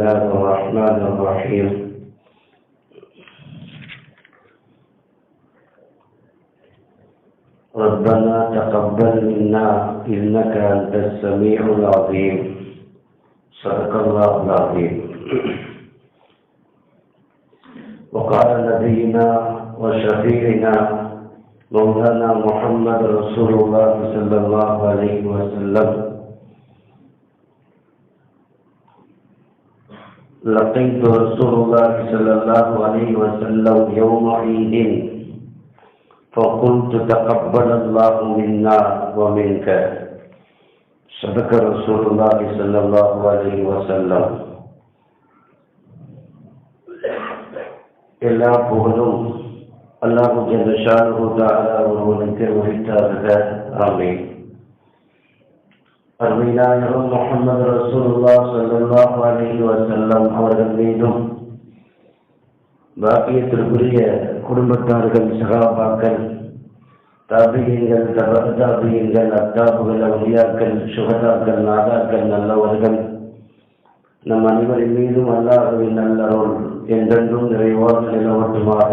الله الرحمن الرحيم. ربنا تقبل منا إنك أنت السميع العظيم. صدق الله العظيم. وقال نبينا وشفيعنا مولانا محمد رسول الله صلى الله عليه وسلم لقيت رسول الله صلى الله عليه وسلم يوم عيد فقلت تقبل الله منا ومنك صدق رسول الله صلى الله عليه وسلم எல்லா புகழும் அல்லாஹு ஜல்லஷானு தாலா ஒருவனுக்கு உரித்தாக ஆமீன் அருமைநாயகம் முகமது ரசூலுல்லா ஸல்லல்லாஹு அலைஹி வஸல்லம் அவர்கள் மீதும் பாக்கியத்திற்குரிய குடும்பத்தார்கள் சகாபாக்கள் தாபியங்கள் தபாபியங்கள் அத்தாபுகள் அவுலியாக்கள் சுகதாக்கள் நாதாக்கள் நல்லவர்கள் நம் அனைவரின் மீதும் அல்லாஹுவின் நல்லருள் என்றென்றும் நிறைவாக நிலவட்டுமாக.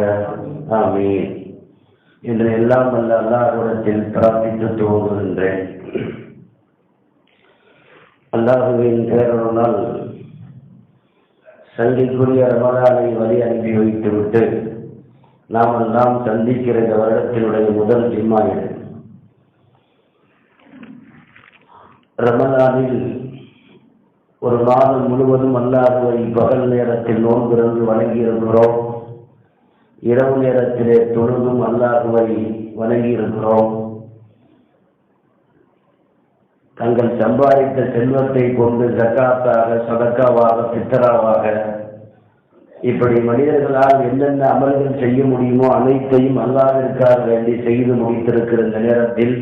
ஆமே என்று எல்லாம் வல்ல அல்லாஹுடத்தில் பிரார்த்தித்து துவங்குகின்றேன். அல்லாஹுவின் பேரருளால் சங்கிக்குரிய ரமதானை வழி அனுப்பி வைத்துவிட்டு நாம் எல்லாம் சந்திக்கிற இந்த வருடத்தினுடைய முதல் ஜிம்மா இது. ஒரு மாதம் முழுவதும் அல்லாதவை பகல் நேரத்தில் நோன்பிறந்து வணங்கியிருக்கிறோம். இரவு நேரத்திலே தொழுதும் அல்லாஹுவை வணங்கியிருக்கிறோம். தங்கள் சம்பாதித்த செல்வத்தை கொண்டு ஜக்காத்தாக சதக்காவாக சித்தராவாக இப்படி மனிதர்களால் என்னென்ன அமல்கள் செய்ய முடியுமோ அனைத்தையும் அல்லாவிற்காக வேண்டி செய்து முடித்திருக்கிற இந்த நேரத்தில்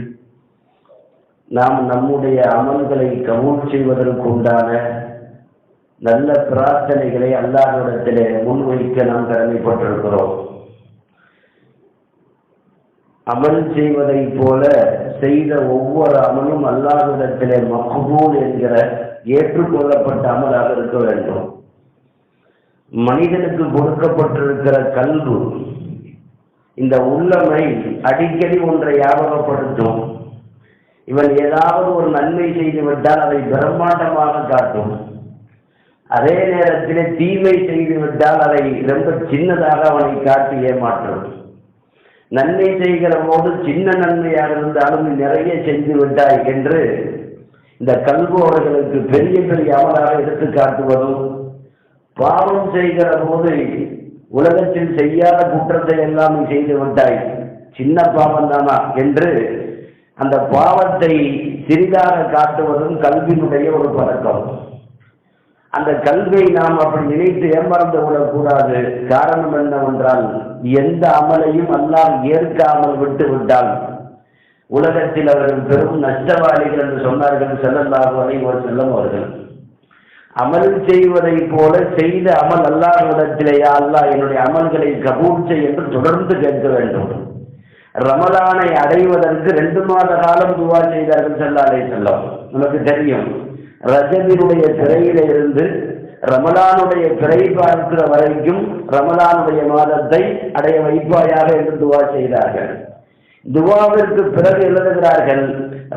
நாம் நம்முடைய அமல்களை கபூல் செய்வதற்கு உண்டான நல்ல பிரார்த்தனைகளை அல்லாஹிடத்திலே முன்வைக்க நாம் கடமைப்பட்டிருக்கிறோம். அமல் செய்வதை போல செய்த ஒவ்வொரு அமலும் அல்லாஹிடத்திலே மக்பூல் என்கிற ஏற்றுக்கொள்ளப்பட்ட அமலாக இருக்க வேண்டும். மனிதனுக்கு கொடுக்கப்பட்டிருக்கிற கல்வு இந்த உள்ளமை அடிக்கடி ஒன்றை ஞாபகப்படுத்தும். இவன் ஏதாவது ஒரு நன்மை செய்து விட்டால் அதை பிரம்மாண்டமாக காட்டும். அதே நேரத்தில் தீமை செய்து விட்டால் அதை ரொம்ப சின்னதாக அவனை காட்டி ஏமாற்றும். நன்மை செய்கிற போது சின்ன நன்மையாக இருந்தாலும் நிறைய செஞ்சு விட்டாய் என்று இந்த கல்வோர்களுக்கு பெரிய பெரிய அமலாக எடுத்து காட்டுவதும் பாவம் செய்கிற போது உலகத்தில் செய்யாத குற்றத்தை எல்லாம் செய்து விட்டாய். சின்ன பாவம் தானா என்று அந்த பாவத்தை சிறிதாக காட்டுவதும் கல்வியினுடைய ஒரு பழக்கம். அந்த கல்வியை நாம் அப்படி நினைத்து ஏமாந்து விடக்கூடாது காரணம் என்னவென்றால் எந்த அமலையும் அல்லாஹ் ஏற்காமல் விட்டு விட்டால் உலகத்தில் அவர்கள் பெரும் நஷ்டவாளிகள் என்று சொன்னார்கள் செல்லல்லாஹு ஒரு செல்லும் அவர்கள். அமல் செய்வதை போல செய்த அமல் அல்லாஹிடத்திலேயா அல்லாஹ் என்னுடைய அமல்களை கபூல் என்று தொடர்ந்து கேட்க வேண்டும். ரமலானை அடைவதற்கு ரெண்டு மாத காலம் துவா செய்தார்கள் செல்லாலே செல்லம் உனக்கு தெரியும் ரஜபினுடைய சிறையில இருந்து ரமலானுடைய பிறை பார்க்கிற வரைக்கும் ரமலானுடைய மாதத்தை அடைய வைப்பாயாக என்று துவா செய்தார்கள். துவாவிற்கு பிறகு எழுதுகிறார்கள்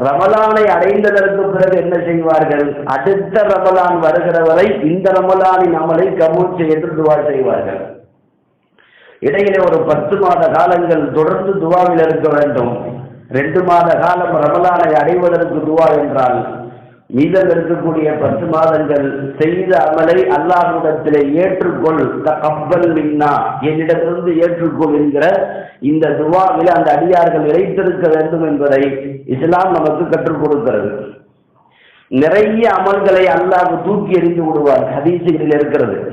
ரமலானை அடைந்ததற்கு பிறகு என்ன செய்வார்கள்? அடுத்த ரமலான் வருகிற வரை இந்த ரமலானின் அமலை கபூல் செய்து துவா செய்வார்கள். இடையிலே ஒரு பத்து மாத காலங்கள் தொடர்ந்து துவாவில் இருக்க வேண்டும். ரெண்டு மாத காலம் ரமலானை அடைவதற்கு துவா என்றால் மீதம் இருக்கக்கூடிய பத்து மாதங்கள் செய்த அமலை அல்லாஹிடத்திலே ஏற்றுக்கொள். கப்பல் மின்னா. என்னிடத்திலிருந்து ஏற்றுக்கொள் என்கிற இந்த துவாவில் அந்த அடியார்கள் நிறைத்திருக்க வேண்டும் என்பதை இஸ்லாம் நமக்கு கற்றுக் கொடுக்கிறது. நிறைய அமல்களை அல்லாஹ் தூக்கி எறிந்து விடுவார் ஹதீசுகளில் இருக்கிறது.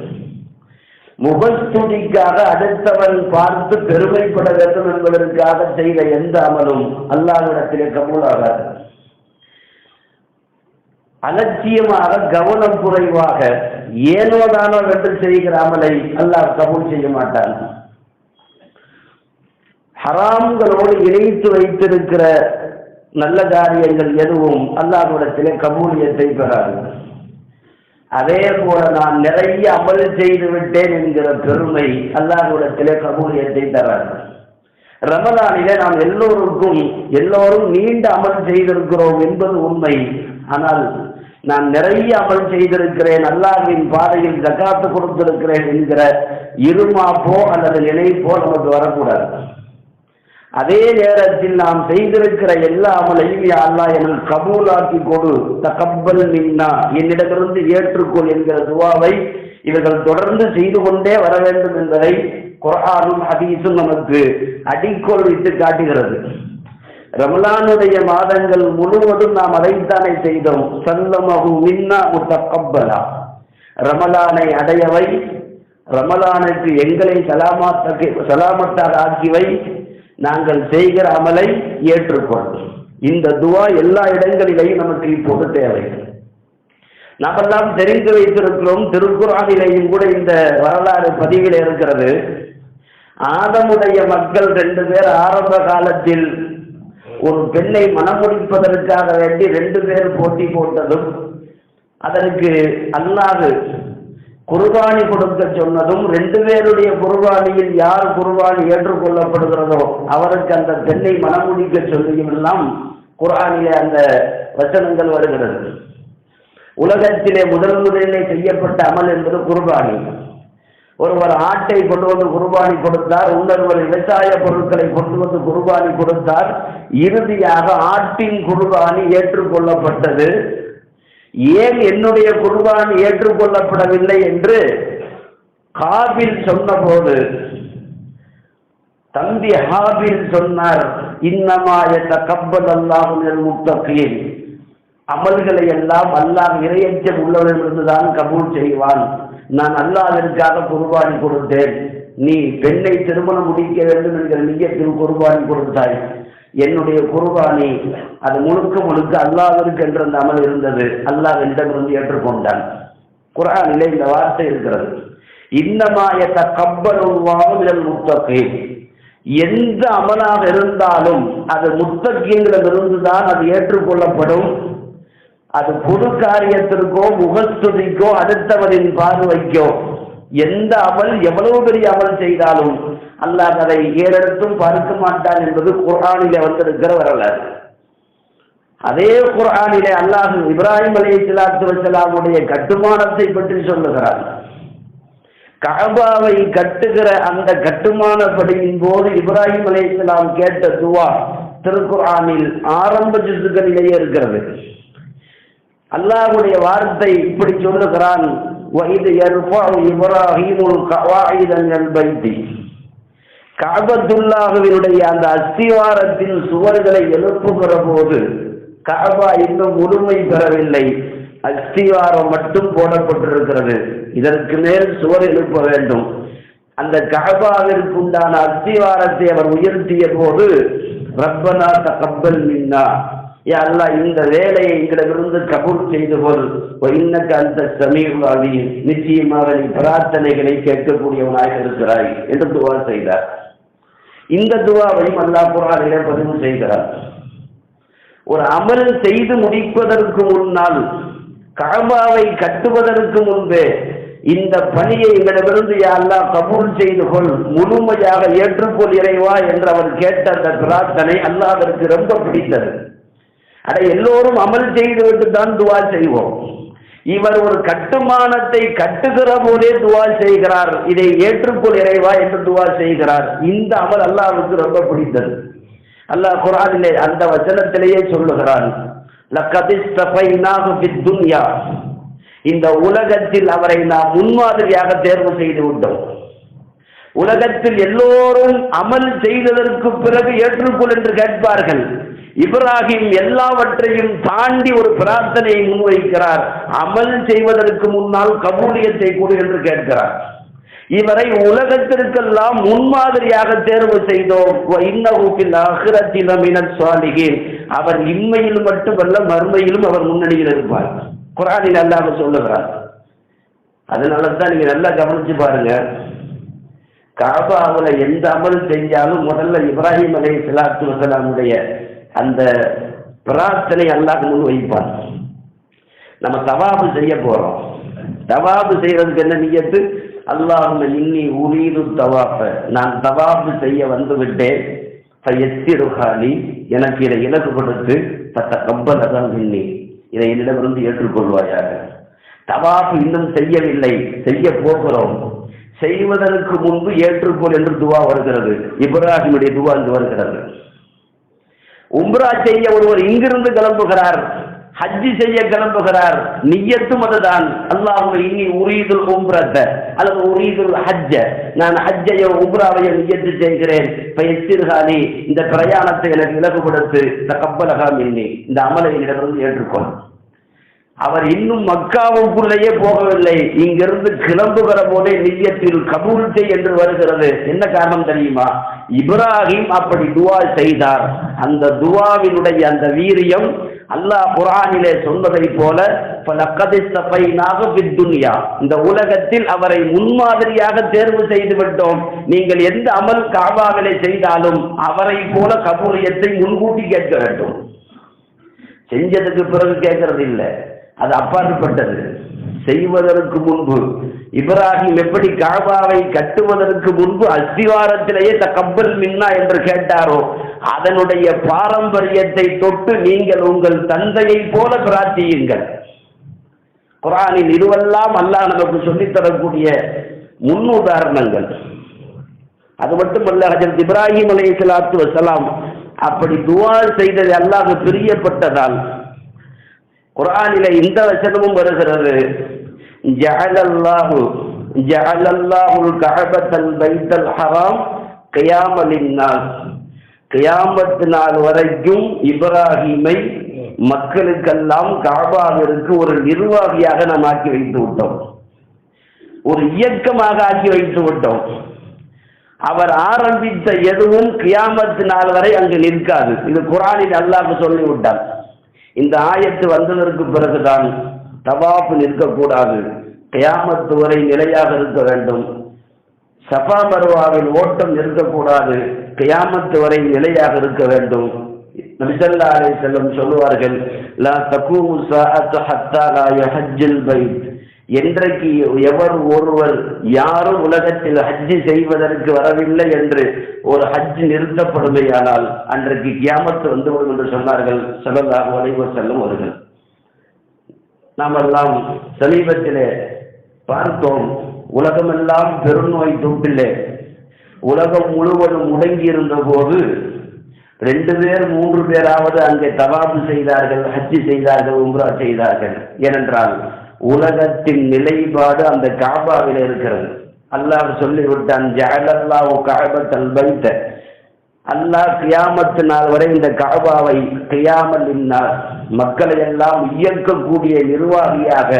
முகஸ்துதிக்காக அடுத்தவன் பார்த்து பெருமைப்பட வேண்டும் என்பதற்காக செய்த எந்த அமலும் அல்லாஹ்விடத்திலே கபூலாகாது. அலட்சியமாக கவனம் குறைவாக ஏனோதானோ என்று செய்கிற அமலை அல்லாஹ் கபூல் செய்ய மாட்டான். ஹராம்களோடு இணைத்து வைத்திருக்கிற நல்ல காரியங்கள் எதுவும் அல்லாஹிடத்திலே கபூலியத்தை பெறாது. அதே போல நான் நிறைய அமல் செய்து விட்டேன் என்கிற பெருமை அல்லாஹிடத்திலே கபூலியத்தை தராது. ரமதானிலே நாம் எல்லோருக்கும் எல்லோரும் நீண்ட அமல் செய்திருக்கிறோம் என்பது உண்மை. ஆனால் நான் நிறைய அமல் செய்திருக்கிறேன் அல்லாஹின் பாதையில் ஜக்காத்து கொடுத்திருக்கிறேன் என்கிற இருமாப்போ அல்லது நினைப்போ நமக்கு வரக்கூடாது. அதே நேரத்தில் நாம் செய்திருக்கிற எல்லா அமலையும் அல்லா என கபூலாக்கி கொடு. தகப்பல் மின்னா. என்னிடமிருந்து ஏற்றுக்கொள் என்கிற துவாவை இவர்கள் தொடர்ந்து செய்து கொண்டே வர வேண்டும் என்பதை குரானும் ஹதீஸும் நமக்கு அடிக்கோள் விட்டு காட்டுகிறது. ரமலானுடைய மாதங்கள் முழுவதும் நாம் அதைத்தானே செய்தோம். சல்லமகு மின்னா முத்தக்கப்பலா ரமலானை அடையவை ரமலானுக்கு எங்களை சலாமாத்தக்கு சலாமத்தாக ஆக்கிவை நாங்கள் செய்கிற அமலை ஏற்றுக்கொள் இந்த துவா எல்லா இடங்களிலேயும் நமக்கு இப்போது தேவை. நாமெல்லாம் தெரிந்து வைத்திருக்கிறோம் திருக்குறானிலேயும் கூட இந்த வரலாறு பதிவில் இருக்கிறது. ஆதமுடைய மக்கள் ரெண்டு பேர் ஆரம்ப காலத்தில் ஒரு பெண்ணை மணமுடிப்பதற்காக வேண்டி ரெண்டு பேர் போட்டி போட்டதும் அதற்கு அல்லாது குர்பானி கொடுக்க சொன்னதும் ரெண்டு பேருடைய குர்பானியில் யார் குர்பானி ஏற்றுக்கொள்ளப்படுகிறதோ அவருக்கு அந்த பெண்ணை மணமுடிக்க சொல்லியும் எல்லாம் குர்ஆனிலே அந்த வசனங்கள் வருகிறது. உலகத்திலே முதல் முதலிலே செய்யப்பட்ட அமல் என்பது குர்பானி. ஒருவர் ஆட்டை கொண்டு வந்து குர்பானி கொடுத்தார் இன்னொருவர் விவசாய பொருட்களை கொண்டு வந்து குர்பானி கொடுத்தார். இறுதியாக ஆட்டின் குர்பானி ஏற்றுக்கொள்ளப்பட்டது. ஏன் என்னுடைய குருபானி ஏற்றுக்கொள்ளப்படவில்லை என்று காபில் சொன்னபோது தம்பி ஹாபில் சொன்னார் இன்னமாயத்த கப்பல் அல்லாஹும் முத்தகீன். அமல்களை எல்லாம் அல்லாஹ் இரையச்சம் உள்ளவரிலிருந்து தான் கபூல் செய்வான். நான் அல்லாவிற்காக குர்பானி கொடுத்தேன். நீ பெண்ணை திருமணம் முடிக்க வேண்டும் என்கிற நீயத்தில் குர்பானி கொடுத்தாய். என்னுடைய குர்பானி அது முழுக்க முழுக்க அல்லாவிற்கு என்ற அந்த அமல் இருந்தது. அல்லாஹ் என்னிடமிருந்து ஏற்றுக்கொண்டான். குரானிலே இந்த வார்த்தை இருக்கிறது. இன்னமாயத்த இதன் முத்தகை எந்த அமலாக இருந்தாலும் அது முத்தகீங்களிடமிருந்து தான் அது ஏற்றுக்கொள்ளப்படும். அது பொது காரியத்திற்கோ முகஸ்துதிக்கோ அடுத்தவரின் பார்வைக்கோ எந்த அமல் எவ்வளவு பெரிய அமல் செய்தாலும் அல்லாஹ் அதை ஏறெடுத்தும் பார்க்க மாட்டான் என்பது குர்ஆனிலே வந்திருக்கிற வரலாறு. அதே குர்ஆனிலே அல்லாஹ் இப்ராஹிம் அலி இஸ்லாத்து வசலாமுடைய கட்டுமானத்தை பற்றி சொல்லுகிறார். கபாவை கட்டுகிற அந்த கட்டுமானப்படியின் போது இப்ராஹிம் அலி இஸ்லாம் கேட்ட துவா திருக்குர்ஆனில் ஆரம்ப ஜிசுகளிலேயே இருக்கிறது. அல்லாஹுடைய வார்த்தை இப்படி சொல்லுகிறான். காபத்துல்லாஹுவினுடைய அந்த அஸ்திவாரத்தின் சுவர்களை எழுப்புகிற போது காபா இன்னும் முழுமை பெறவில்லை. அஸ்திவாரம் மட்டும் போடப்பட்டிருக்கிறது. இதற்கு மேல் சுவர் எழுப்ப வேண்டும். அந்த கஹபாவிற்கு உண்டான அஸ்திவாரத்தை அவர் உயர்த்திய போது ரப்பனா தகப்பல் மின்னா. யாரெல்லாம் இந்த வேலையை எங்களிடமிருந்து கபூல் செய்து கொள். இன்னக்க அந்த சமீபாவி நிச்சயமாக நீ பிரார்த்தனைகளை கேட்கக்கூடியவனாக இருக்கிறாய் என்று துவா செய்தார். இந்த துவாவையும் அல்லாஹ் குரானிலே பதிவு செய்கிறார் ஒரு அமல் செய்து முடிப்பதற்கு முன்னால் கபாவை கட்டுவதற்கு முன்பே இந்த பணியை எங்களிடமிருந்து யா அல்லாஹ் கபூல் செய்து கொள். முழுமையாக ஏற்றுக்கொள் இறைவா என்று அவர் கேட்ட அந்த பிரார்த்தனை அல்லாஹ்விற்கு ரொம்ப பிடித்தது. அட எல்லோரும் அமல் செய்துவிட்டு தான் துவா செய்வோம். இவர் ஒரு கட்டுமானத்தை கட்டுகிற போதே துவா செய்கிறார். இதை ஏற்றுக்கொள் இறைவா என்று துவா செய்கிறார். இந்த அமல் அல்லாவுக்கு ரொம்ப பிடித்தது. அல்லாஹ் குரானிலே அந்த வச்சனத்திலேயே சொல்லுகிறான் துன்யா. இந்த உலகத்தில் அவரை நாம் முன்மாதிரியாக தேர்வு செய்து விட்டோம். உலகத்தில் எல்லோரும் அமல் செய்ததற்கு பிறகு ஏற்றுக்கொள் என்று கேட்பார்கள். இப்ராஹிம் எல்லாவற்றையும் தாண்டி ஒரு பிரார்த்தனையை முன்வைக்கிறார். அமல் செய்வதற்கு முன்னால் கபூலியத்தை கொடு என்று கேட்கிறார். இவரை உலகத்திற்கெல்லாம் முன்மாதிரியாக தேர்வு செய்தோம். அவர் இம்மையில் மட்டுமல்ல மறுமையிலும் அவர் முன்னணியில் இருப்பார். குரானில் அல்லாம சொல்லுகிறார். அதனால தான் நீங்க நல்லா கவனிச்சு பாருங்க. காபாவில் எந்த அமல் செஞ்சாலும் முதல்ல இப்ராஹிம் அலை சலாத்து வசலாமுடைய அந்த பிரார்த்தனை அல்லாஹ் முன் வைப்பான் நம்ம தவாபு செய்ய போறோம். தவாபு செய்யறதுக்கு என்ன நியத்து? அல்லாஹும் இன்னி உரீது தவாப்ப நான் தவாபு செய்ய வந்து விட்டேன். எத்திருகாலி எனக்கு இதை இலக்கு கொடுத்து தத்த கப்பலதான் இன்னி இதை என்னிடமிருந்து ஏற்றுக்கொள்வாயாக. தவாப்பு இன்னும் செய்யவில்லை. செய்ய போகிறோம். செய்வதற்கு முன்பு ஏற்றுக்கொள் என்று துவா வருகிறது. இப்ராஹிமுடைய துவா இங்கு வருகிறது. உம்ரா செய்ய ஒருவர் இங்கிருந்து கிளம்புகிறார் ஹஜ்ஜி செய்ய கிளம்புகிறார் நியத்தும் அதுதான். அல்லாஹ் இனி உரீதுல் உம்ரத்த அல்லது உரீதுல் ஹஜ்ஜ. நான் ஹஜ்ஜையோ உம்ராவையோ நியத்து செய்கிறேன். பயிற்சிர்காலி இந்த பிரயாணத்தை எனக்கு இலகுபடுத்து கப்பலகம் இன்னி இந்த அமலை என்னிடமிருந்து ஏற்றுக்கொள். அவர் இன்னும் மக்காவுக்குள்ளேயே போகவில்லை. இங்கிருந்து கிளம்புகிற போதே நிய்யத்தில் கபூல் என்று வருகிறது. என்ன காரணம் தெரியுமா? இப்ராஹிம் அப்படி துவா செய்தார். அந்த துவாவினுடைய அந்த வீரியம் அல்லாஹ் குரானிலே சொன்னதை போல துன்யா. இந்த உலகத்தில் அவரை முன்மாதிரியாக தேர்வு செய்து விட்டோம். நீங்கள் எந்த அமல் காபாவிலே செய்தாலும் அவரை போல கபூலியத்தை முன்கூட்டி கேட்க வேண்டும். செஞ்சதுக்கு பிறகு கேட்கறது இல்லை அது அப்பாற்பட்டது. செய்வதற்கு முன்பு இப்ராஹிம் எப்படி காபாவை கட்டுவதற்கு முன்பு அஸ்திவாரத்திலேயே தக்கப்பல் மின்னா என்று கேட்டாரோ அதனுடைய பாரம்பரியத்தை தொட்டு நீங்கள் உங்கள் தந்தையை போல பிரார்த்தியுங்கள். குரானில் இதுவெல்லாம் அல்லாஹ் நமக்கு சொல்லித் தரக்கூடிய முன் உதாரணங்கள் அது மட்டுமல்ல ஹஜரத் இப்ராஹிம் அலை சலாத்து வசலாம் அப்படி துவா செய்தது அல்லாஹ் பிரியப்பட்டதால் குரானில இந்த வசனமும் வருகிறது. ஜஹலல்லாஹு ஜஹலல்லாஹுல் கஹபத்தல் பைத்தல் ஹராம் கியாமலின் கியாமத்து நாள் வரைக்கும் இப்ராஹிமை மக்களுக்கெல்லாம் காபாவிற்கு ஒரு நிர்வாகியாக நாம் ஆக்கி வைத்து விட்டோம் ஒரு இயக்கமாக ஆக்கி வைத்து விட்டோம் அவர் ஆரம்பித்த எதுவும் கியாமத்து நாள் வரை அங்கு நிற்காது இது குரானில் அல்லாஹ் சொல்லிவிட்டார் இந்த ஆயத்து வந்ததற்கு பிறகுதான் தவாப்பு நிற்கக்கூடாது. கயாமத்து வரை நிலையாக இருக்க வேண்டும். சபா மருவாவில் ஓட்டம் இருக்கக்கூடாது கயாமத்து வரை நிலையாக இருக்க வேண்டும். நபிசல்லா அலை செல்லம் சொல்லுவார்கள் லா தகூ ஹத்தா லா யஹஜ்ஜுல் பைத். என்றைக்கு எவர் ஒருவர் யாரும் உலகத்தில் ஹஜ்ஜி செய்வதற்கு வரவில்லை என்று ஒரு ஹஜ் நிறுத்தப்படுமையானால் அன்றைக்கு கியாமத்து வந்துவிடும் என்று சொன்னார்கள் சொல்லலாம் வளைவு செல்லும் அவர்கள். நாம் எல்லாம் சமீபத்திலே பார்த்தோம் உலகமெல்லாம் பெருநோய் தொட்டிலே உலகம் முழுவதும் முடங்கி இருந்த போது ரெண்டு பேர் மூன்று பேராவது அங்கே தவாபு செய்தார்கள் ஹஜ்ஜி செய்தார்கள் உம்ரா செய்தார்கள். ஏனென்றால் உலகத்தின் நிலைப்பாடு அந்த காபாவில் இருக்கிறது. அல்லாஹ் சொல்லிவிட்டான் ஜஅலல்லாஹு காபத்தல் பைத்த. அல்லாஹ் கியாமத்து நாள் வரை இந்த காபாவை கியாமல் இன்னார். மக்களை எல்லாம் இயக்கக்கூடிய நிர்வாகியாக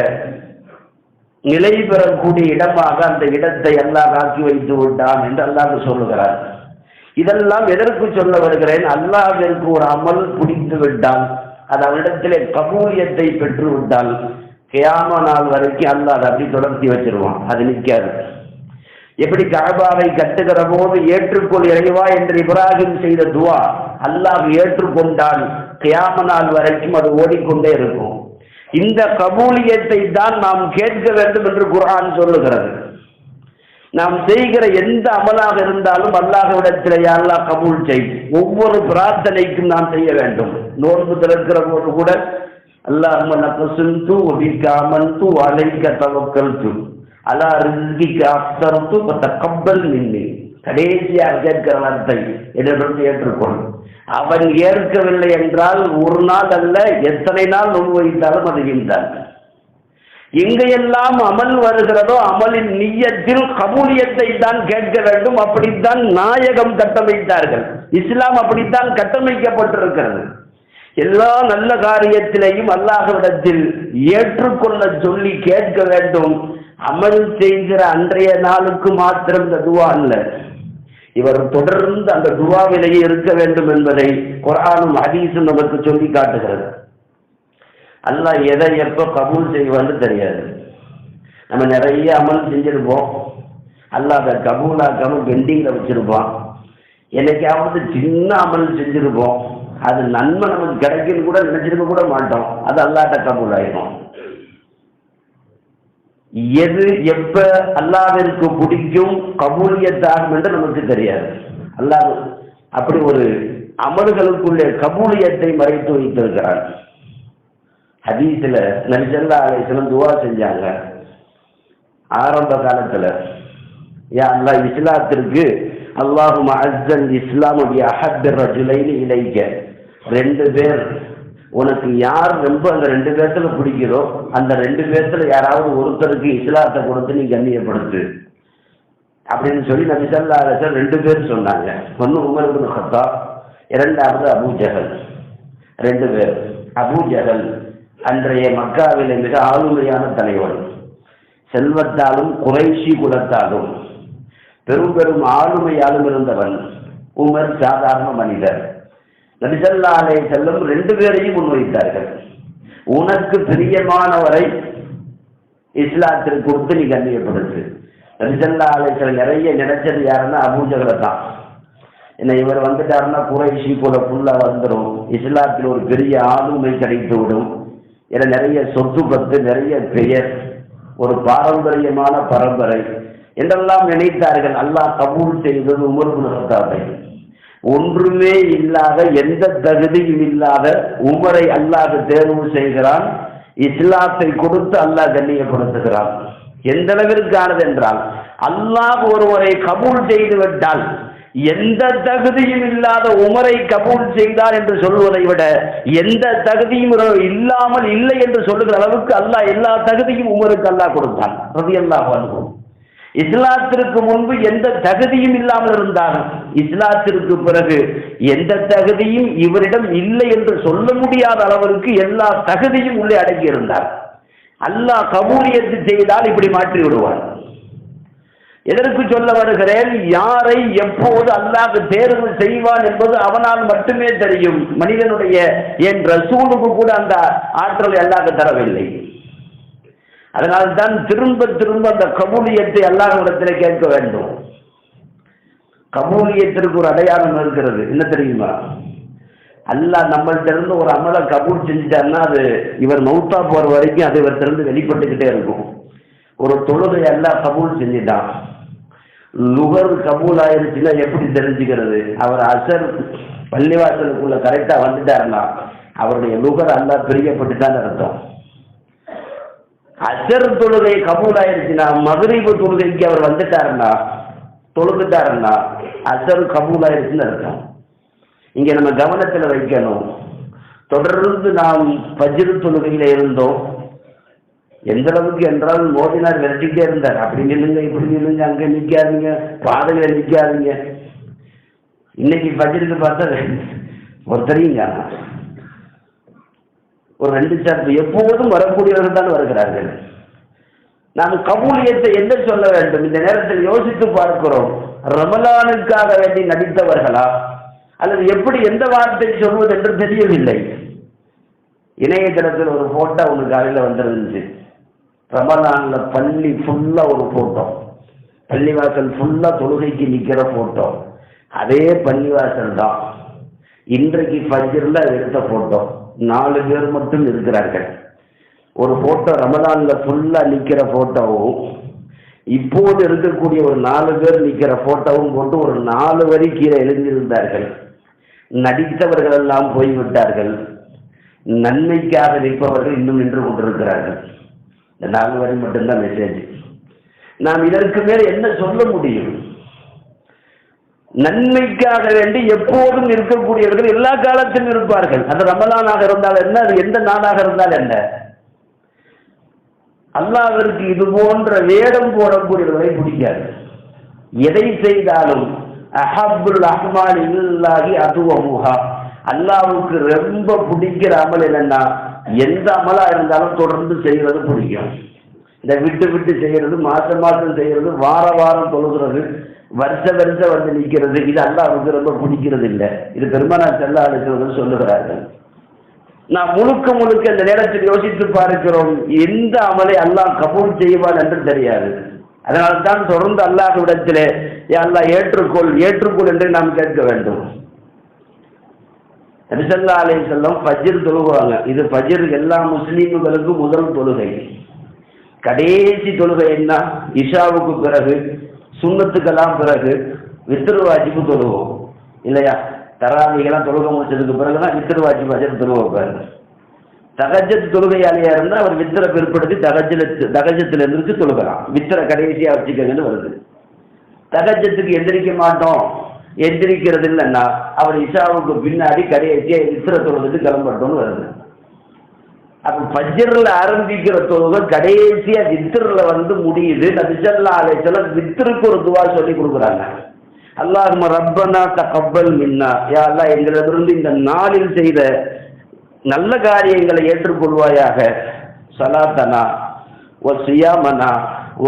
நிலை பெறக்கூடிய இடமாக அந்த இடத்தை அல்லாஹ் ஆக்கி வைத்து விட்டான் என்று அல்லாஹ் சொல்லுகிறார். இதெல்லாம் எதற்கு சொல்ல வருகிறேன்? அல்லாஹிற்கு ஒரு அமல் பிடித்து விட்டால் அது அவனிடத்திலே கபூரியத்தை பெற்று விட்டால் கியாம நாள் வரைக்கும் அல்லாஹ் அதை அப்படி தொடர்த்தி வச்சிருவான். அது நிற்காது எப்படி கஅபாவை கட்டுகிற போது ஏற்றுக்கொள் இறைவா என்று இப்ராஹிம் செய்த துவா அல்லாஹ் ஏற்றுக்கொண்டால் கியாம நாள் வரைக்கும் அது ஓடிக்கொண்டே இருக்கும். இந்த கபூலியத்தை தான் நாம் கேட்க வேண்டும் என்று குரான் சொல்லுகிறது. நாம் செய்கிற எந்த அமலாக இருந்தாலும் அல்லாஹ்விடத்திலே யா அல்லாஹ் கபூல் செய். ஒவ்வொரு பிரார்த்தனைக்கும் நாம் செய்ய வேண்டும். நோன்பு திறக்கிற போது கூட அல்லாஹ் நகசுந்து ஒபிக்காமந்து அலைக்க தவக்கல்து அலா ரிஸ்கிக்கு அப்தரத்து கப்பல் நின்று கடைசியாக கேட்கிற வார்த்தை என்னிடம் ஏற்றுக்கொள். அவன் ஏற்கவில்லை என்றால் ஒரு நாள் அல்ல எத்தனை நாள் நோன்பு வைத்தாலும் அது வீழ்ந்தான் எங்கெல்லாம் அமல் வருகிறதோ அமலின் நீயத்தில் கபூலியத்தை தான் கேட்க வேண்டும். அப்படித்தான் நாயகம் கட்டமைத்தார்கள். இஸ்லாம் அப்படித்தான் கட்டமைக்கப்பட்டிருக்கிறது. எல்லா நல்ல காரியத்திலையும் அல்லாஹவிடத்தில் ஏற்றுக்கொள்ள சொல்லி கேட்க வேண்டும். அமல் செய்கிற அன்றைய நாளுக்கு மாத்திரம் இந்த துவா அல்ல. இவர் தொடர்ந்து அந்த துவாவிலேயே இருக்க வேண்டும் என்பதை குரானும் ஹதீஸும் நமக்கு சொல்லி காட்டுகிறது. அல்லாஹ் எதை எப்போ கபூல் செய்வான்னு தெரியாது. நம்ம நிறைய அமல் செஞ்சிருப்போம். அல்லாஹ் அதை கபூலாக்காம பெண்டிங்கில் வச்சிருப்பான். என்னைக்காவது சின்ன அமல் செஞ்சிருப்போம். அது நன்மை நமக்கு கிடைக்குன்னு கூட நினைச்சிருக்க கூட மாட்டோம். அது அல்லாட்ட கபூல் ஆயிடும் எது எப்ப அல்லாவிற்கு பிடிக்கும் கபூலியத்தாகும் என்று நமக்கு தெரியாது. அல்லாஹ் அப்படி ஒரு அமல்களுக்குள்ளே கபூலியத்தை மறைத்து வைத்திருக்கிறான். ஹதீஸில் நரிசல்லா அலைசலம் துவா செஞ்சாங்க. ஆரம்ப காலத்தில் யா அல்லா இஸ்லாத்திற்கு அல்லாஹும் அஸ்ஸல் இஸ்லாம் அஹப்பர் ரஜுலைனு இலைக்க. ரெண்டு பேர் உனக்கு யார் ரொம்ப அந்த ரெண்டு பேர்த்துல பிடிக்கிறோ அந்த ரெண்டு பேர்த்துல யாராவது ஒருத்தருக்கு இஸ்லாத்தை கொடுத்து நீ கண்ணியப்படுத்து. அப்படின்னு சொல்லி நபி ஸல்லல்லாஹு ரெண்டு பேர் சொன்னாங்க. ஒன்று உங்களுக்கு ஹத்தா இரண்டாவது அபூ ஜஹல். ரெண்டு பேர். அபூ ஜஹல் அன்றைய மக்காவிலே மிக ஆளுமையான தலைவன். செல்வத்தாலும் குறைஷி குலத்தாலும் பெரும் பெரும் ஆளுமையாலும் இருந்தவன் உமர் சாதாரண மனிதர். நபிசல்லா செல்லும் ரெண்டு பேரையும் முன்வைத்தார்கள். உனக்கு பிரியமானவரை இஸ்லாத்திற்கு கொடுத்து நீ கண்ணியப்படுத்து. நபிசல்லா அலை நிறைய நினைச்சது யாருன்னா அபூஜகளை தான். என்ன இவர் வந்துட்டாருன்னா குறைஷி கூட புல்லா வந்துடும் இஸ்லாத்தில் ஒரு பெரிய ஆளுமை கிடைத்து விடும் என நிறைய சொத்து பத்து நிறைய பெயர். ஒரு பாரம்பரியமான பரம்பரை. என்றெல்லாம் நினைத்தார்கள். அல்லாஹ் கபூல் செய்தது உமர் குலத்தாவை ஒன்றுமே இல்லாத எந்த தகுதியும் இல்லாத உமரை அல்லாஹ் தேர்வு செய்கிறான். இஸ்லாத்தை கொடுத்து அல்லாஹ் கண்ணியப்படுத்துகிறான் எந்த அளவிற்கானது என்றால் அல்லாஹ் ஒருவரை கபூல் செய்து விட்டால் எந்த தகுதியும் இல்லாத உமரை கபூல் செய்தார் என்று சொல்வதை விட எந்த தகுதியும் இல்லாமல் இல்லை என்று சொல்லுகிற அளவுக்கு அல்லாஹ் எல்லா தகுதியும் உமருக்கு அல்லாஹ் கொடுத்தான். ரவி அல்லாஹ் அனுபவம் இஸ்லாத்திற்கு முன்பு எந்த தகுதியும் இல்லாமல் இருந்தாலும் இஸ்லாத்திற்கு பிறகு எந்த தகுதியும் இவரிடம் இல்லை என்று சொல்ல முடியாத அளவிற்கு எல்லா தகுதியும் உள்ளே அடங்கியிருந்தார் அல்லாஹ் கபூலியத்து செய்தால் இப்படி மாற்றி விடுவார். எதற்கு சொல்ல வருகிறேன்? யாரை எப்போது அல்லாஹ் தேர்வு செய்வான் என்பது அவனால் மட்டுமே தெரியும். மனிதனுடைய என் ரசூலுக்கு கூட அந்த ஆற்றலை அல்லாஹ் தரவில்லை. அதனால்தான் திரும்ப திரும்ப அந்த கபூலியத்தை அல்லாஹ்விடத்தில் கேட்க வேண்டும். கபூலியத்திற்கு ஒரு அடையாளம் இருக்கிறது. என்ன தெரியுமா? அல்லா நம்மள்கிட்ட இருந்து ஒரு அமலை கபூல் செஞ்சுட்டாருன்னா அது இவர் மௌத்தா போற வரைக்கும் அது இவர் திறந்து வெளிப்பட்டுக்கிட்டே இருக்கும். ஒரு தொழுகை அல்லாஹ் கபூல் செஞ்சுட்டான். லுகர் கபூல் ஆயிருச்சுன்னா எப்படி தெரிஞ்சுக்கிறது? அவர் அசர் பள்ளிவாசலுக்குள்ள கரெக்டாக வந்துட்டாருன்னா அவருடைய லுகர் அல்லா பிரியப்பட்டுட்டான்னு அர்த்தம். அசர் தொழுகை கபூல் ஆயிருச்சுன்னா மதுரைவு தொழுகைக்கு அவர் வந்துட்டாருன்னா தொழுதுட்டாருன்னா அசர் கபூல் ஆயிருச்சுன்னு அர்த்தம். இங்க நம்ம கவனத்தில் வைக்கணும். தொடர்ந்து நாம் பஜ்ரு தொழுகையில இருந்தோம். எந்த அளவுக்கு என்றால் மோதினார் விரட்டிக்கிட்டே இருந்தார். அப்படி நில்லுங்க இப்படி நில்லுங்க அங்க நிக்காதீங்க பாதையில நிக்காதீங்க. இன்னைக்கு பஜ்ருக்கு பார்த்தா ஒருத்தரையும் காணும் ஒரு ரெண்டு சார்பு எப்போதும் வரக்கூடியவர்கள் தான் வருகிறார்கள். நாம் கபூலியத்தை என்ன சொல்ல வேண்டும்? இந்த நேரத்தில் யோசித்து பார்க்கிறோம். ரமலானுக்காக வேண்டி நடித்தவர்களா? அல்லது எப்படி எந்த வார்த்தை சொல்வது என்று தெரியவில்லை. இணையதளத்தில் ஒரு போட்டோ ஒன்று காலையில் வந்துருந்துச்சு. ரமலான்ல பள்ளி ஃபுல்லா ஒரு போட்டோ பள்ளிவாசல் ஃபுல்லா தொழுகைக்கு நிற்கிற போட்டோ அதே பள்ளிவாசல் தான். இன்றைக்கு ஃபஜ்ர்ல எடுத்த போட்டோ நாலு பேர் மட்டும் இருக்கிறார்கள் ஒரு போட்டோ ரமதான்ல ஃபுல்லா நிக்கிற போட்டோவும் இப்போது இருக்கக்கூடிய ஒரு நாலு பேர் நிக்கிற போட்டோவும் போட்டு ஒரு நாலு வரி கீழே எழுந்திருந்தார்கள் நடித்தவர்கள் எல்லாம் போய்விட்டார்கள். நன்மைக்காக நிற்பவர்கள் இன்னும் நின்று கொண்டிருக்கிறார்கள். இந்த நாலு வரி மட்டும்தான் மெசேஜ் நாம் இதற்கு மேல் என்ன சொல்ல முடியும்? நன்மைக்காக வேண்டி எப்போதும் இருக்கக்கூடியவர்கள் எல்லா காலத்திலும் இருப்பார்கள். அது ரமலானாக இருந்தால் என்ன? அது எந்த நாளாக இருந்தால் என்ன? அல்லாவிற்கு இது போன்ற வேடம் போடக்கூடியவர்களை பிடிக்காது. எதை செய்தாலும் அஹபுல் அஹ்மான் இல்லாகி அதுவமுகா அல்லாவுக்கு ரொம்ப பிடிக்கிற அமல் என்னன்னா எந்த அமலா இருந்தாலும் தொடர்ந்து செய்வது பிடிக்கும். இந்த விட்டு விட்டு செய்யறது மாசம் மாற்றம் செய்யறது வார வாரம் தொழுகிறது வருஷ வருஷம் வந்து நிற்கிறது இது அல்லாவுக்கு ரொம்ப பிடிக்கிறது இல்லை. இது பெருமானார் செல்லா அழைக்கிறது சொல்லுகிறார்கள். நான் முழுக்க முழுக்க இந்த நேரத்தில் யோசித்து பார்க்கிறோம் எந்த அமலை அல்லாஹ் கபூல் செய்வான் என்று தெரியாது. அதனால தான் தொடர்ந்து அல்லாஹ்விடத்திலே யா அல்லாஹ் ஏற்றுக்கொள் ஏற்றுக்கொள் என்று நாம் கேட்க வேண்டும். நபிசல்லா அலை செல்லம் பஜிர் தொழுகுவாங்க. இது பஜிர் எல்லா முஸ்லீம்களுக்கும் முதல் தொழுகை. கடைசி தொழுகை என்ன? இஷாவுக்கு பிறகு சுண்ணத்துக்கெல்லாம் பிறகு வித்திருவாஜிப்பு தொழுவோம். இல்லையா? தராவிகளாம் தொழுக முடிச்சதுக்கு பிறகுதான் வித்திருவாஜிப்பு வித்திரு தொழுவோம் பாருங்க. தொழுவார் தகஜத் தொழுகையாளியா இருந்தால் அவர் வித்திரை பிற்படுத்தி தகஜல தகஜத்தில் இருந்து தொழுகலாம். வித்திரை கடைசியாக வச்சுக்கங்கன்னு வருது. தகஜத்துக்கு எந்திரிக்க மாட்டோம். எந்திரிக்கிறது இல்லைன்னா அவர் இஷாவுக்கு பின்னாடி கடைசியா வித்திரை தொழுதுட்டு கிளம்பட்டோம்னு வருது. அப்ப பஜ்ரில் ஆரம்பிக்கிற தொழுகை கடைசியா வித்திரில் வந்து முடியுது. நபிசல்லா அலைச்சல வித்திருக்கு ஒரு துவா சொல்லி கொடுக்குறாங்க. அல்லாஹ் ரப்பனா தகப்பல் மின்னா. யா அல்லா எங்களிடமிருந்து இந்த நாளில் செய்த நல்ல காரியங்களை ஏற்றுக்கொள்வாயாக. சலாத்தனா ஒ சியாமனா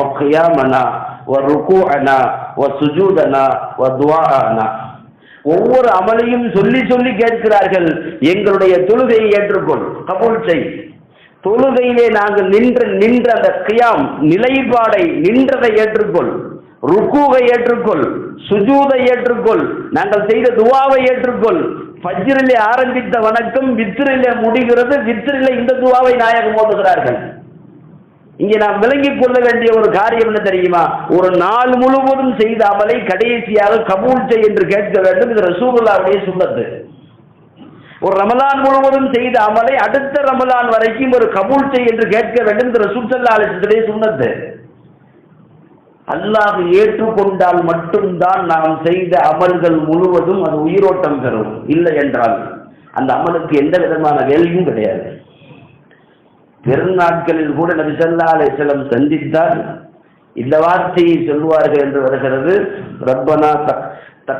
ஒ கியாமனா ஒ ருக்குஅனா ஒ சுஜூதனா ஒ துவானா ஒவ்வொரு அமலையும் சொல்லி சொல்லி கேட்கிறார்கள். எங்களுடைய தொழுகையை ஏற்றுக்கொள். கபூல் செய். தொழுகையிலே நாங்கள் நின்ற நின்ற அந்த கியாம் நிலைப்பாடை நின்றதை ஏற்றுக்கொள். ருக்குவை ஏற்றுக்கொள். சுஜூதை ஏற்றுக்கொள். நாங்கள் செய்த துவாவை ஏற்றுக்கொள். பஜ்ரிலே ஆரம்பித்த வணக்கம் வித்திரிலே முடிகிறது. வித்திரிலே இந்த துவாவை நாயகம் ஓதுகிறார்கள். இங்கே நாம் விளங்கிக் கொள்ள வேண்டிய ஒரு காரியம் என்ன தெரியுமா? ஒரு நாள் முழுவதும் செய்த அமலை கடைசியாக கபூல் செய் என்று கேட்க வேண்டும். இது ரசூலுல்லாவுடைய சுண்ணத்து. ஒரு ரமலான் முழுவதும் செய்த அமலை அடுத்த ரமலான் வரைக்கும் ஒரு கபூல் செய் என்று கேட்க வேண்டும். இது ரசூசல்லா அலிசத்துடைய சுண்ணத்து. அல்லாஹ் ஏற்றுக்கொண்டால் மட்டும்தான் நாம் செய்த அமல்கள் முழுவதும் அது உயிரோட்டம் பெறும். இல்லை என்றால் அந்த அமலுக்கு எந்த விதமான வேலையும் கிடையாது. பெருநாட்களில் கூட நபி ஸல்லல்லாஹு சந்தித்தால் இந்த வார்த்தையை சொல்வார்கள் என்று வருகிறது ரப்பனா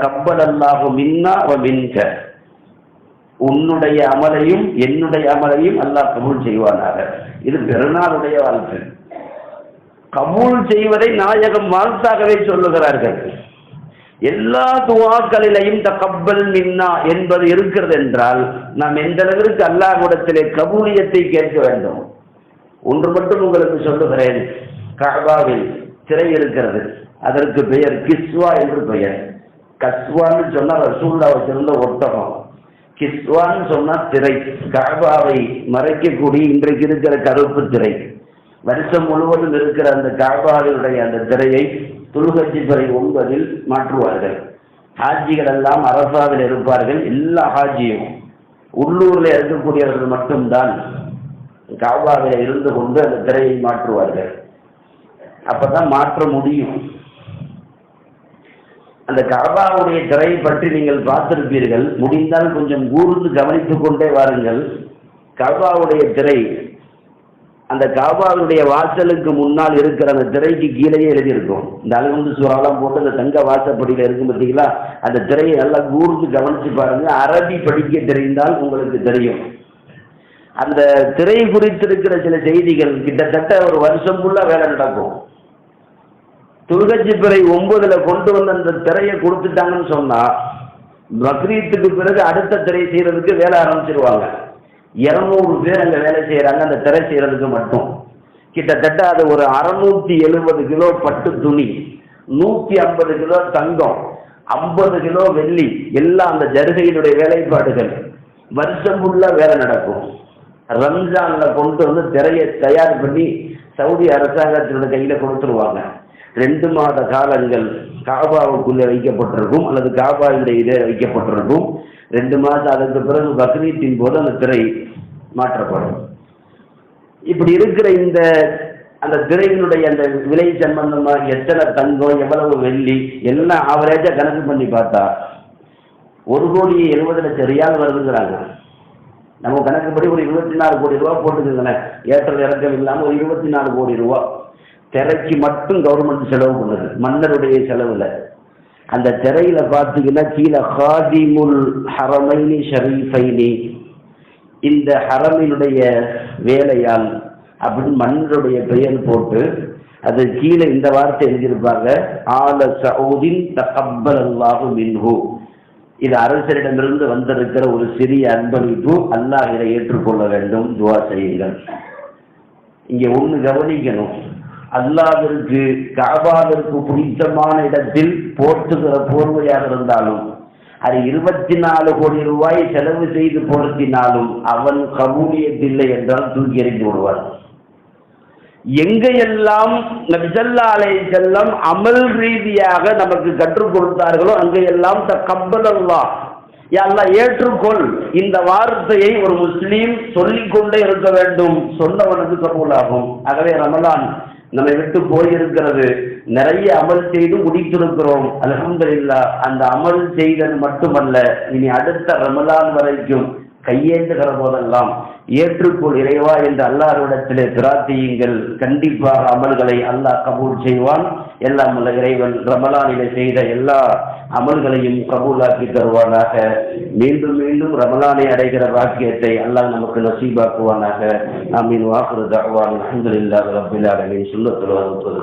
கப்பல் அல்லாஹு மின்னா அவ மின்க. உன்னுடைய அமலையும் என்னுடைய அமலையும் அல்லாஹ் கபூல் செய்வானாக. இது பெருநாளுடைய வாழ்க்கை. கபூல் செய்வதை நாயகம் வாழ்த்தாகவே சொல்லுகிறார்கள். எல்லா துவாக்களிலையும் கப்பல் மின்னா என்பது இருக்கிறது என்றால் நாம் எந்த அளவிற்கு அல்லாஹ் அல்லாஹ்விடத்திலே கபூலியத்தை கேட்க வேண்டும்? ஒன்று மட்டும் உங்களுக்கு சொல்லுகிறேன். கஅபாவில் திரை இருக்கிறது. அதற்கு பெயர் கிஸ்வா என்று பெயர். கஸ்வான்னு சொன்னால் ரசூல்லா வச்சிருந்த ஒட்டகம். கிஸ்வான்னு சொன்னால் திரை. காபாவை மறைக்கக்கூடிய இன்றைக்கு இருக்கிற கருப்பு திரை. வருஷம் முழுவதும் இருக்கிற அந்த காபாவினுடைய அந்த திரையை துல்கட்சி துறை ஒன்பதில் மாற்றுவார்கள். ஹாஜிகள் எல்லாம் அரசாவில் இருப்பார்கள். எல்லா ஹாஜியும் உள்ளூரில் இருக்கக்கூடியவர்கள் மட்டும்தான். காவாவில் இருந்து கொண்டு அந்த திரையை மாற்றுவார்கள். அப்பதான் மாற்ற முடியும். அந்த காபாவுடைய திரையை பற்றி நீங்கள் பார்த்திருப்பீர்கள். முடிந்தால் கொஞ்சம் கூர்ந்து கவனித்துக் கொண்டே வாருங்கள். காபாவுடைய திரை அந்த காபாவுடைய வாசலுக்கு முன்னால் இருக்கிற அந்த திரைக்கு கீழேயே எழுதியிருக்கும். இந்த அலகுந்து சூறாலாம் போட்டு அந்த தங்க வாசப்படியில் இருக்கும் பார்த்தீங்களா? அந்த திரையை நல்லா கூர்ந்து கவனித்து பாருங்கள் அரபி படிக்க தெரிந்தால் உங்களுக்கு தெரியும். அந்த திரை குறித்திருக்கிற சில செய்திகள் கிட்டத்தட்ட ஒரு வருஷம் ஃபுல்லாக வேலை நடக்கும். துர்கச்சி பிறை ஒன்பதுல கொண்டு வந்து அந்த திரையை கொடுத்துட்டாங்கன்னு சொன்னா பக்ரீத்துக்கு பிறகு அடுத்த திரை செய்யறதுக்கு வேலை ஆரம்பிச்சிருவாங்க. இருநூறு பேர் அங்கே வேலை செய்கிறாங்க அந்த திரை செய்கிறதுக்கு மட்டும். கிட்டத்தட்ட அது ஒரு அறுநூத்தி எழுபது கிலோ பட்டு துணி நூற்றி ஐம்பது கிலோ தங்கம் ஐம்பது கிலோ வெள்ளி எல்லாம் அந்த ஜருகையினுடைய வேலைப்பாடுகள். வருஷம் ஃபுல்லாக வேலை நடக்கும். ரம்ஜானில் கொண்டு வந்து திரையை தயார் பண்ணி சவுதி அரசாங்கத்தினோட கையில் கொடுத்துருவாங்க. ரெண்டு மாத காலங்கள் காபாவுக்குள்ளே வைக்கப்பட்டிருக்கும் அல்லது காபாவுடைய இதே வைக்கப்பட்டிருக்கும். ரெண்டு மாதம் அதற்கு பிறகு பக்ரீத்தின் போது அந்த திரை மாற்றப்படும். இப்படி இருக்கிற இந்த அந்த திரையினுடைய அந்த விலை சம்பந்தமாக எத்தனை தங்கம் எவ்வளவு வெள்ளி எல்லாம் ஆவரேஜாக கணக்கு பண்ணி பார்த்தா ஒரு கோடி எழுபது லட்சம் ரியால் வருதுங்கிறாங்க. நம்ம கணக்குப்படி ஒரு இருபத்தி நாலு கோடி ரூபா போட்டுக்கோங்களேன் ஏற்ற இறக்கம் இல்லாமல் ஒரு இருபத்தி நாலு கோடி ரூபா. திரைக்கு மட்டும் கவர்மெண்ட் செலவு பண்ணுது. மன்னருடைய செலவில். அந்த திரையில பார்த்தீங்கன்னா கீழே ஹாதிமுல் ஹரமைனி ஷரீஃபைனி. இந்த ஹரமினுடைய வேலையால் அப்படின்னு மன்னருடைய பெயர் போட்டு அது கீழே இந்த வார்த்தை எழுதியிருப்பாங்க. ஆல சவுதின் தகப்பல் அல்லாஹு மின்ஹூ. இது அரசரிடமிருந்து வந்திருக்கிற ஒரு சிறிய அன்பளிப்பு. அல்லாஹ் இதை ஏற்றுக்கொள்ள வேண்டும். துவா செய்யுங்கள். இங்கே ஒன்று கவனிக்கணும். அல்லாவிற்கு காபாவிற்கு பிடித்தமான இடத்தில் போர்த்துகிற போர்வையாக இருந்தாலும் அது இருபத்தி நாலு கோடி ரூபாய் செலவு செய்து பொருத்தினாலும் அவன் கபூலியத்தில்லை என்றால் தூக்கி எறிந்து விடுவான். எங்கெல்லாம் நபிசல்லா அலை செல்லம் அமல் ரீதியாக நமக்கு கற்றுக் கொடுத்தார்களோ அங்கெல்லாம் த கப்பலல்லா. எல்லாம் ஏற்றுக்கொள். இந்த வார்த்தையை ஒரு முஸ்லீம் சொல்லிக்கொண்டே இருக்க வேண்டும். சொன்னவனுக்கு கபூலாகும். ஆகவே ரமலான் நம்மை விட்டு போயிருக்கிறது. நிறைய அமல் செய்து முடித்திருக்கிறோம். அலமதுல்லா அந்த அமல் செய்தல் மட்டுமல்ல. இனி அடுத்த ரமலான் வரைக்கும் கையேந்துகிற போதெல்லாம் ஏற்றுக்கொள் இறைவா என்று அல்லாஹ்விடத்திலே பிரார்த்தியுங்கள். கண்டிப்பாக அமல்களை அல்லாஹ் கபூல் செய்வான். எல்லாம் உள்ள இறைவன் ரமலானிலே செய்த எல்லா அமல்களையும் கபூலாக்கி தருவானாக. மீண்டும் மீண்டும் ரமலானை அடைகிற பாக்கியத்தை அல்லாஹ் நமக்கு நசீபாக்குவானாக. நாம் வாக்குறு தகவான் அஹமதுல்லாஹ் ரபில் ஆலமின். சுல்லத்தில் வகுப்பது